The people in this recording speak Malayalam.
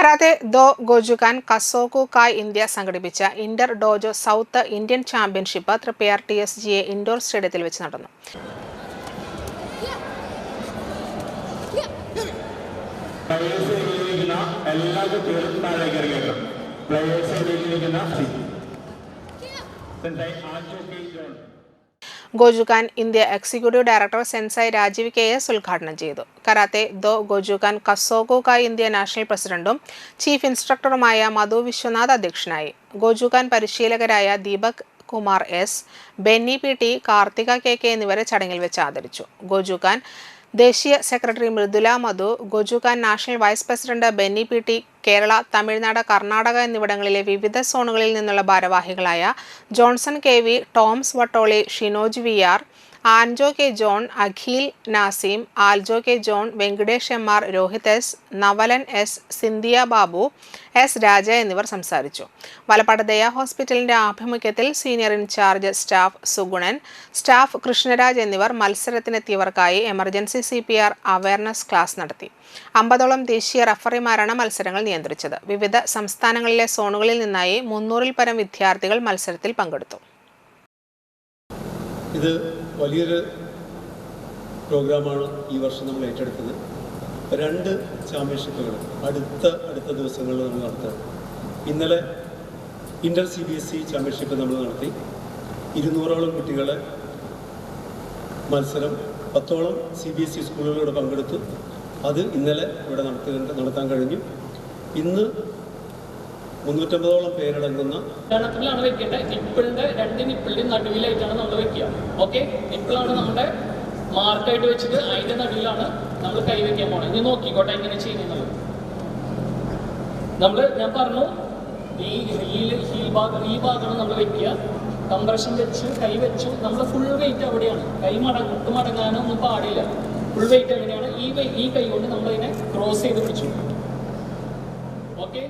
കരാത്തെ ദോ ഗോജുകാൻ കസോകു കായ് ഇന്ത്യ സംഘടിപ്പിച്ച inter dojo South Indian championship Thriprayar T S G A indoor സ്റ്റേഡിയത്തിൽ വെച്ച് നടന്നു. പ്ലേയേഴ്സ് ഏരിയയിലിരിക്കുന്ന എല്ലാ കുട്ടികളും താഴേക്ക് ഇറങ്ങിയേക്കാം players ഏരിയയിലിരിക്കുന്ന Gojukan India executive director sensei Rajeev K S ഉദ്ഘാടനം ചെയ്തു. Karate do Gojukan Kasoku Kai India national പ്രസിഡന്റും ചീഫ് ഇൻസ്ട്രക്ടറുമായ മധു വിശ്വനാഥ് അധ്യക്ഷനായി. ഗോജുഖാൻ പരിശീലകരായ Deepak Kumar S Benny P T Karthika K K എന്നിവരെ ചടങ്ങിൽ വെച്ച് ആദരിച്ചു. ഗോജുകാൻ ദേശീയ secretary Mridula Madhu Gojukan national vice president Benny P T Kerala Tamil Nadu Karnataka എന്നിവിടങ്ങളിലെ വിവിധ സോണുകളിൽ നിന്നുള്ള ഭാരവാഹികളായ Johnson K V Toms Vattoli Shinoj V R Anjo K John Akhil Naseem Aljo K John Venkatesh M R Rohit S Navalan S Sindhiya Babu S Raja എന്നിവർ സംസാരിച്ചു. വലപ്പാട് ദയ ഹോസ്പിറ്റലിന്റെ ആഭിമുഖ്യത്തിൽ senior in charge staff Sugunan staff Krishnaraj എന്നിവർ മത്സരത്തിനെത്തിയവർക്കായി emergency C P R awareness class നടത്തി. അമ്പതോളം ദേശീയ റഫറിമാരാണ് മത്സരങ്ങൾ നിയന്ത്രിച്ചത്. വിവിധ സംസ്ഥാനങ്ങളിലെ സോണുകളിൽ നിന്നായി മുന്നൂറിൽ പരം വിദ്യാർത്ഥികൾ മത്സരത്തിൽ പങ്കെടുത്തു. ഇത് വലിയൊരു പ്രോഗ്രാമാണ് ഈ വർഷം നമ്മൾ ഏറ്റെടുത്തത്. രണ്ട് ചാമ്പ്യൻഷിപ്പുകൾ അടുത്ത അടുത്ത ദിവസങ്ങളിൽ നമ്മൾ നടത്തുക ഇന്നലെ inter C B S E championship നമ്മൾ നടത്തി. ഇരുന്നൂറോളം കുട്ടികളെ മത്സരം പത്തോളം സി ബി എസ് ഇ സ്കൂളുകളിലൂടെ പങ്കെടുത്തു. അത് ഇന്നലെ ഇവിടെ നടത്തുക നടത്താൻ കഴിഞ്ഞു. ഇന്ന് മുന്നൂറ്റമ്പതോളം പേരടങ്ങുന്ന ഉദാഹരണത്തിലാണ് വെക്കേണ്ടത് നിപ്പിളിന്റെ രണ്ട് നിപ്പിളിന് നടുവിലായിട്ടാണ് നമ്മൾ വെക്കുക. ഓക്കെ നിപ്പിളാണ് നമ്മുടെ മാർക്കായിട്ട് വെച്ചിട്ട് അതിന്റെ നടുവിലാണ് നമ്മൾ കൈ വെക്കാൻ പോണത്. ഇനി നോക്കിക്കോട്ടെ എങ്ങനെ ചെയ്യുന്നത്. നമ്മൾ ഞാൻ പറഞ്ഞു ഈ ഹീൽ ഹീൽ ഭാഗം ഈ ഭാഗമാണ് നമ്മൾ വെക്കുക. കംപ്രഷൻ വെച്ച് കൈ വെച്ചു. നമ്മൾ ഫുൾ വെയിറ്റ് അവിടെയാണ്. കൈ മടങ്ങ മുട്ട് മടങ്ങാനൊന്നും പാടില്ല. ഫുൾ വെയിറ്റ് എങ്ങനെയാണ് ഈ ഈ കൈ കൊണ്ട് നമ്മൾ ഇതിനെ ക്രോസ് ചെയ്ത് പിടിച്ചു. ഓക്കെ